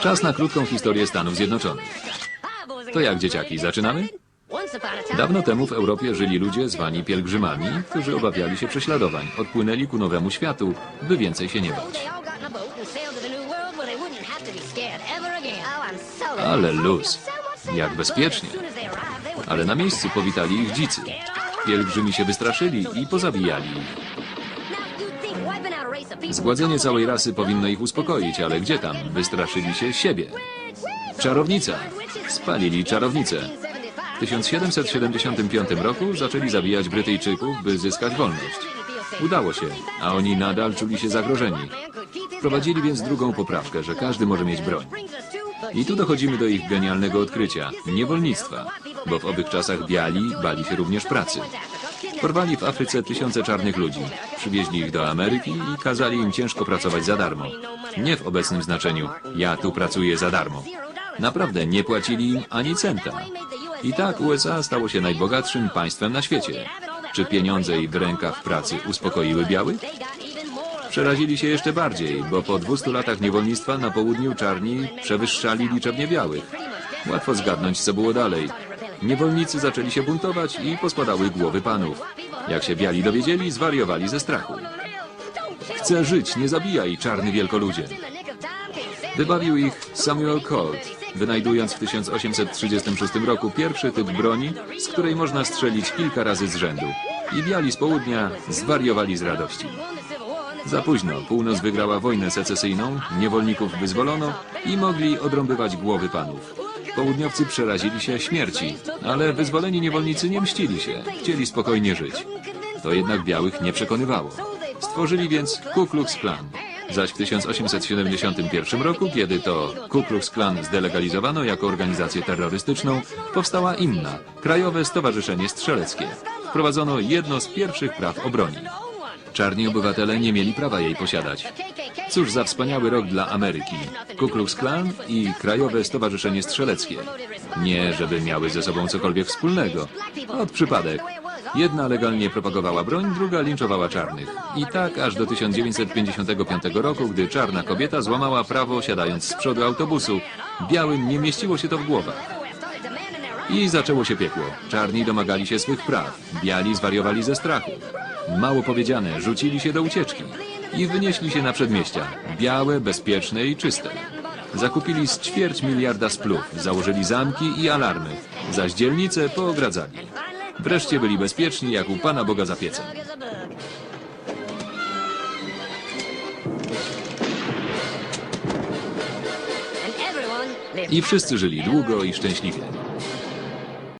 Czas na krótką historię Stanów Zjednoczonych. To jak, dzieciaki, zaczynamy? Dawno temu w Europie żyli ludzie zwani pielgrzymami, którzy obawiali się prześladowań. Odpłynęli ku nowemu światu, by więcej się nie bać. Ale luz. Jak bezpiecznie. Ale na miejscu powitali ich dzicy. Pielgrzymi się wystraszyli i pozabijali ich. Zgładzenie całej rasy powinno ich uspokoić, ale gdzie tam? Wystraszyli się siebie. Czarownica. Spalili czarownicę. W 1775 roku zaczęli zabijać Brytyjczyków, by zyskać wolność. Udało się, a oni nadal czuli się zagrożeni. Wprowadzili więc drugą poprawkę, że każdy może mieć broń. I tu dochodzimy do ich genialnego odkrycia niewolnictwa, bo w owych czasach biali bali się również pracy. Porwali w Afryce tysiące czarnych ludzi, przywieźli ich do Ameryki i kazali im ciężko pracować za darmo. Nie w obecnym znaczeniu ja tu pracuję za darmo. Naprawdę nie płacili im ani centa. I tak USA stało się najbogatszym państwem na świecie. Czy pieniądze i w rękach pracy uspokoiły białych? Przerazili się jeszcze bardziej, bo po 200 latach niewolnictwa na południu czarni przewyższali liczebnie białych. Łatwo zgadnąć, co było dalej. Niewolnicy zaczęli się buntować i pospadały głowy panów. Jak się biali dowiedzieli, zwariowali ze strachu. Chcę żyć, nie zabijaj, czarny wielkoludzie. Wybawił ich Samuel Colt, wynajdując w 1836 roku pierwszy typ broni, z której można strzelić kilka razy z rzędu. I biali z południa zwariowali z radości. Za późno północ wygrała wojnę secesyjną, niewolników wyzwolono i mogli odrąbywać głowy panów. Południowcy przerazili się śmierci, ale wyzwoleni niewolnicy nie mścili się, chcieli spokojnie żyć. To jednak białych nie przekonywało. Stworzyli więc Ku Klux Klan. Zaś w 1871 roku, kiedy to Ku Klux Klan zdelegalizowano jako organizację terrorystyczną, powstała inna, Krajowe Stowarzyszenie Strzeleckie. Wprowadzono jedno z pierwszych praw obroni. Czarni obywatele nie mieli prawa jej posiadać. Cóż za wspaniały rok dla Ameryki. Ku Klux Klan i Krajowe Stowarzyszenie Strzeleckie. Nie, żeby miały ze sobą cokolwiek wspólnego. Od przypadek. Jedna legalnie propagowała broń, druga linczowała czarnych. I tak aż do 1955 roku, gdy czarna kobieta złamała prawo siadając z przodu autobusu. Białym nie mieściło się to w głowach. I zaczęło się piekło. Czarni domagali się swych praw. Biali zwariowali ze strachu. Mało powiedziane, rzucili się do ucieczki. I wynieśli się na przedmieścia. Białe, bezpieczne i czyste. Zakupili z ćwierć miliarda splów, założyli zamki i alarmy. Zaś dzielnice poogradzali. Wreszcie byli bezpieczni jak u Pana Boga za piecem. I wszyscy żyli długo i szczęśliwie.